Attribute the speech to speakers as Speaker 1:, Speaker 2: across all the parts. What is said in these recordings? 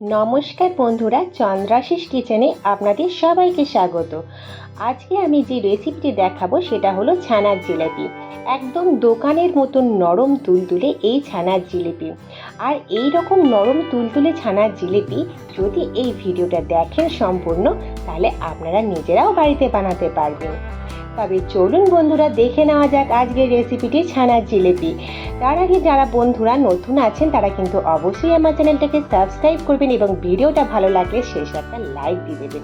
Speaker 1: নমস্কার বন্ধুরা চন্দ্রাশিস কিচেনে আপনাদের সবাইকে স্বাগত। আজকে আমি যে রেসিপিটি দেখাবো সেটা হলো ছানার জিলাপি। একদম দোকানের মতন নরম তুলতুলে এই ছানার জিলিপি। আর এই রকম নরম তুলতুলে ছানার জিলিপি যদি এই ভিডিওটা দেখেন সম্পূর্ণ, তাহলে আপনারা নিজেরাও বাড়িতে বানাতে পারবেন। তবে চলুন বন্ধুরা, দেখে নেওয়া যাক আজকের রেসিপিটি ছানার জিলিপি। তার আগে যারা বন্ধুরা নতুন আছেন, তারা কিন্তু অবশ্যই আমার চ্যানেলটাকে সাবস্ক্রাইব করবেন এবং ভিডিওটা ভালো লাগলে শেষ একটা লাইক দিয়ে দেবেন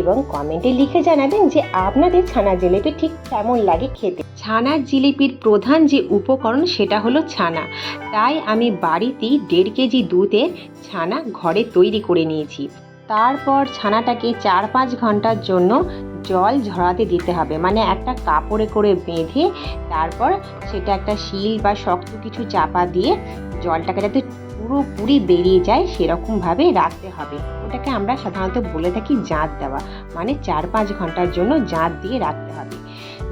Speaker 1: এবং কমেন্টে লিখে জানাবেন যে আপনাদের ছানা জিলিপি ঠিক কেমন লাগে খেতে। ছানার জিলিপির প্রধান যে উপকরণ সেটা হলো ছানা। তাই আমি বাড়িতেই দেড় কেজি দুধের ছানা ঘরে তৈরি করে নিয়েছি। তারপর ছানাটাকে চার পাঁচ ঘণ্টার জন্য জল ঝরাতে দিতে হবে। মানে একটা কাপড়ে করে বেঁধে তারপর সেটা একটা শিল বা শক্ত কিছু চাপা দিয়ে জলটাকে যাতে পুরোপুরি বেরিয়ে যায় সেরকমভাবে রাখতে হবে। ওটাকে আমরা সাধারণত বলে থাকি জাঁত দেওয়া। মানে চার পাঁচ ঘণ্টার জন্য জাঁত দিয়ে রাখতে হবে।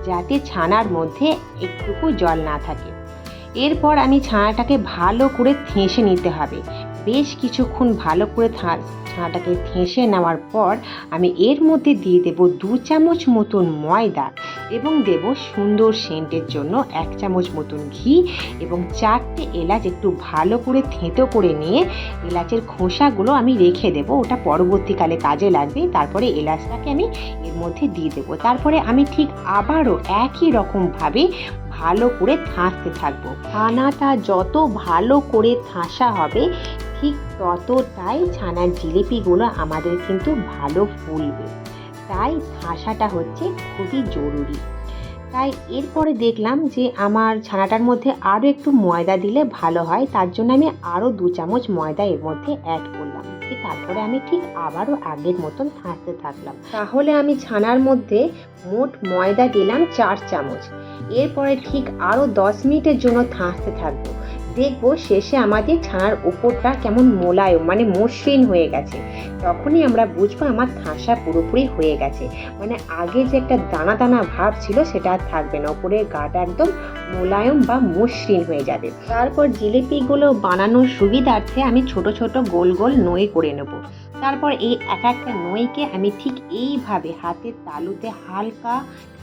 Speaker 1: যাতে ছানার মধ্যে একটুকু জল না থাকে। এরপর আমি ছানাটাকে ভালো করে থেঁসে নিতে হবে। বেশ কিছুক্ষণ ভালো করে ছানাটাকে থেঁসে নেওয়ার পর আমি এর মধ্যে দিয়ে দেব দু চামচ মতন ময়দা এবং দেব সুন্দর সেন্টের জন্য এক চামচ মতন ঘি এবং চারটে এলাচ একটু ভালো করে থেঁতো করে নিয়ে এলাচের খোসাগুলো আমি রেখে দেব। ওটা পরবর্তীকালে কাজে লাগবে। তারপরে এলাচটাকে আমি এর মধ্যে দিয়ে দেবো। তারপরে আমি ঠিক আবারও একই রকমভাবে ভালো করে থাঁসতে থাকব। ছানাটা যত ভালো করে থাসা হবে ঠিক ততটাই ছানার জিলিপিগুলো আমাদের কিন্তু ভালো ফুলবে। তাই থাসাটা হচ্ছে খুবই জরুরি। তাই এরপরে দেখলাম যে আমার ছানাটার মধ্যে আরও একটু ময়দা দিলে ভালো হয়, তার জন্য আমি আরও দু চামচ ময়দা এর মধ্যে অ্যাড করলাম। তারপরে আমি ঠিক আবারও আগের মতন থাকতে থাকলাম। তাহলে আমি ছানার মধ্যে মোট ময়দা দিলাম চার চামচ। এরপরে ঠিক আরও দশ মিনিটের জন্য থাকতে থাকব। দেখব শেষে আমাদের ছানার ওপরটা কেমন মোলায়ম মানে মসৃণ হয়ে গেছে। তখনই আমরা বুঝব আমার ঠাসা পুরোপুরি হয়ে গেছে। মানে আগে যে একটা দানা দানা ভাব ছিল, সেটা আর থাকবে না। ওপরের গাটা একদম মোলায়ম বা মসৃণ হয়ে যাবে। তারপর জিলিপিগুলো বানানোর সুবিধার্থে আমি ছোট ছোট গোল গোল নই করে নেব। তারপর এই এক একটা নইকে আমি ঠিক এইভাবে হাতের তালুতে হালকা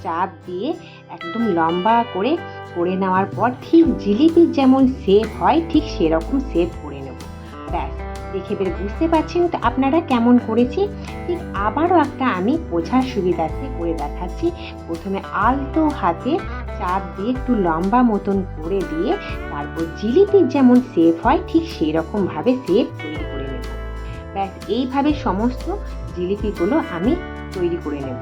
Speaker 1: চাপ দিয়ে একদম লম্বা করে করে নেওয়ার পর ঠিক জিলিপির যেমন শেপ হয়, ঠিক সেরকম শেপ করে নেব। ব্যাস, দেখে বের বুঝতে পারছেন তো আপনারা কেমন করেছি? ঠিক আবারও একটা আমি বোঝার সুবিধার্থে করে দেখাচ্ছি। প্রথমে আলতো হাতে চাপ দিয়ে একটু লম্বা মতন করে দিয়ে তারপর জিলিপির যেমন শেপ হয়, ঠিক সেই রকমভাবে শেপ তৈরি করে নেব। ব্যাস, এইভাবে সমস্ত জিলিপিগুলো আমি তৈরি করে নেব।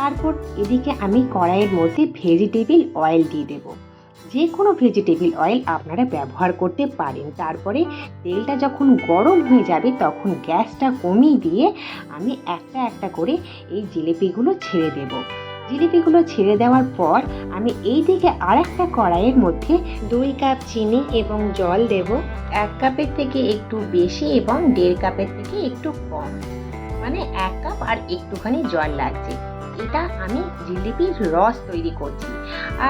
Speaker 1: তারপর এদিকে আমি কড়াইয়ের মধ্যে ভেজিটেবিল অয়েল দিয়ে দেব। যে কোনো ভেজিটেবিল অয়েল আপনারা ব্যবহার করতে পারেন। তারপরে তেলটা যখন গরম হয়ে যাবে, তখন গ্যাসটা কমিয়ে দিয়ে আমি একটা একটা করে এই জিলিপিগুলো ছেড়ে দেব। জিলিপিগুলো ছেড়ে দেওয়ার পর আমি এই দিকে আর একটা কড়াইয়ের মধ্যে দুই কাপ চিনি এবং জল দেব। এক কাপের থেকে একটু বেশি এবং দেড় কাপের থেকে একটু কম। মানে এক কাপ আর একটুখানি জল লাগছে। এটা আমি জিলিপির রস তৈরি করছি।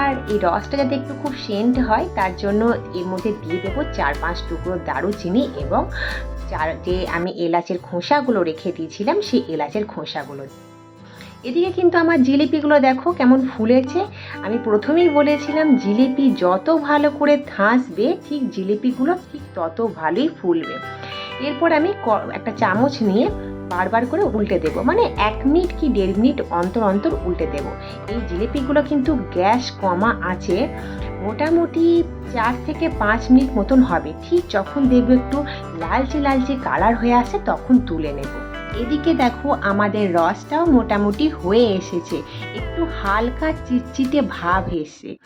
Speaker 1: আর এই রসটা যাতে একটু খুব সেন্ট হয়, তার জন্য এর মধ্যে দিয়ে দেবো চার পাঁচ টুকরো দারুচিনি এবং চার, যে আমি এলাচের খোসাগুলো রেখে দিয়েছিলাম, সেই এলাচের খোসাগুলো। এদিকে কিন্তু আমার জিলিপিগুলো দেখো কেমন ফুলেছে। আমি প্রথমেই বলেছিলাম জিলিপি যত ভালো করে থাসবে, ঠিক জিলিপিগুলো ঠিক তত ভালোই ফুলবে। এরপর আমি একটা চামচ নিয়ে বারবার করে উল্টে দেব। মানে এক মিনিট কি দেড় মিনিট অন্তর অন্তর উল্টে দেব। এই জিলিপিগুলো কিন্তু গ্যাস কমা আছে, মোটামুটি চার থেকে পাঁচ মিনিট মতন হবে। ঠিক যখন দেখব একটু লালচে লালচে কালার হয়ে আসে, তখন তুলে নেব। এদিকে দেখো আমাদের রসটাও মোটামুটি হয়ে এসেছে। একটু হালকা চিটচিটে ভাব এসছে।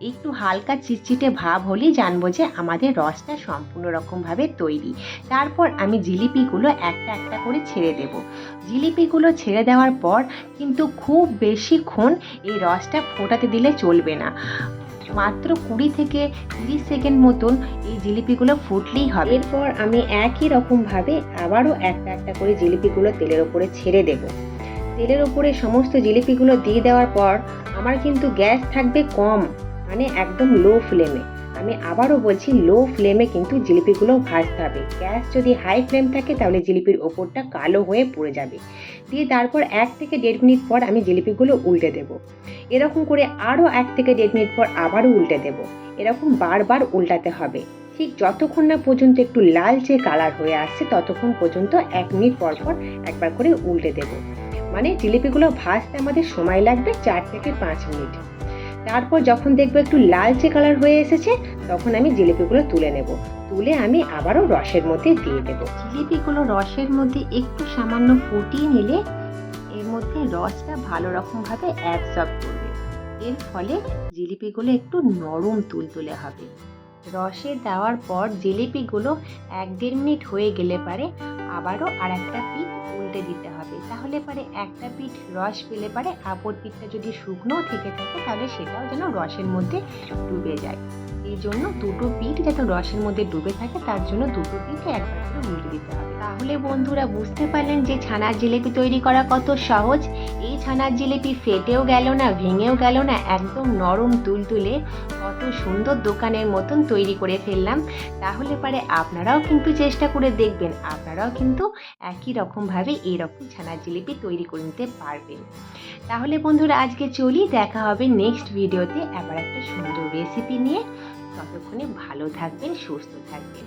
Speaker 1: একটু হালকা চিটচিটে ভাব হলেই জানব যে আমাদের রসটা সম্পূর্ণ রকমভাবে তৈরি। তারপর আমি জিলিপিগুলো একটা একটা করে ছেড়ে দেব। জিলিপিগুলো ছেড়ে দেওয়ার পর কিন্তু খুব বেশিক্ষণ এই রসটা ফোটাতে দিলে চলবে না। মাত্র কুড়ি থেকে তিরিশ সেকেন্ড মতন এই জিলিপিগুলো ফুটলেই হবে। এরপর আমি একই রকমভাবে আবারও একটা একটা করে জিলিপিগুলো তেলের ওপরে ছেড়ে দেব। তেলের ওপরে সমস্ত জিলিপিগুলো দিয়ে দেওয়ার পর আমার কিন্তু গ্যাস থাকবে কম মানে একদম লো ফ্লেমে। আমি আবারও বলছি লো ফ্লেমে কিন্তু জিলিপিগুলো ভাজতে হবে। গ্যাস যদি হাই ফ্লেম থাকে তাহলে জিলিপির ওপরটা কালো হয়ে পড়ে যাবে। দিয়ে তারপর এক থেকে দেড় মিনিট পর আমি জিলিপিগুলো উল্টে দেব। এরকম করে আরও এক থেকে দেড় মিনিট পর আবারও উল্টে দেব। এরকম বারবার উল্টাতে হবে। ঠিক যতক্ষণ না পর্যন্ত একটু লালচে কালার হয়ে আসছে, ততক্ষণ পর্যন্ত এক মিনিট পর পর একবার করে উল্টে দেব। মানে জিলিপিগুলো ভাজতে আমাদের সময় লাগবে চার থেকে পাঁচ মিনিট। তারপর যখন দেখব একটু লালচে কালার হয়ে এসেছে, তখন আমি জিলিপিগুলো তুলে নেব। তুলে আমি আবারও রসের মধ্যে দিয়ে দেব। জিলিপিগুলো রসের মধ্যে একটু সামান্য ফুটিয়ে নিলে রসটা ভালো রকমভাবে অ্যাবজর্ব করবে। এর ফলে জিলিপিগুলো একটু নরম তুলতুলে হবে। রসে দেওয়ার পর জিলিপিগুলো এক দেড় মিনিট হয়ে গেলে পারে, আবারও আর একটা পিঠ উল্টে দিতে হবে। তাহলে পারে একটা পিঠ রস পেলে পারে অপর পিঠটা যদি শুকনো থেকে থাকে তাহলে সেটাও যেন রসের মধ্যে ডুবে যায়। এই জন্য দুটো পিঠ যাতে রসের মধ্যে ডুবে থাকে, তার জন্য দুটো পিঠে একবার করে উল্টে দিতে হবে। তাহলে বন্ধুরা বুঝতে পারলেন যে ছানার জিলিপি তৈরি করা কত সহজ। এই ছানার জিলিপি ফেটেও গেল না, ভেঙেও গেল না, একদম নরম তুলতুলে, কত সুন্দর দোকানের মতন তৈরি করে ফেললাম, তাহলে পারে আপনারাও কিন্তু চেষ্টা করে দেখবেন, আপনারাও কিন্তু একই রকমভাবে এরকম ছানার জিলিপি তৈরি করে নিতে পারবেন। তাহলে বন্ধুরা, আজকে চলি, দেখা হবে নেক্সট ভিডিওতে আবার একটা সুন্দর রেসিপি নিয়ে। ততক্ষণে ভালো থাকবেন, সুস্থ থাকবেন।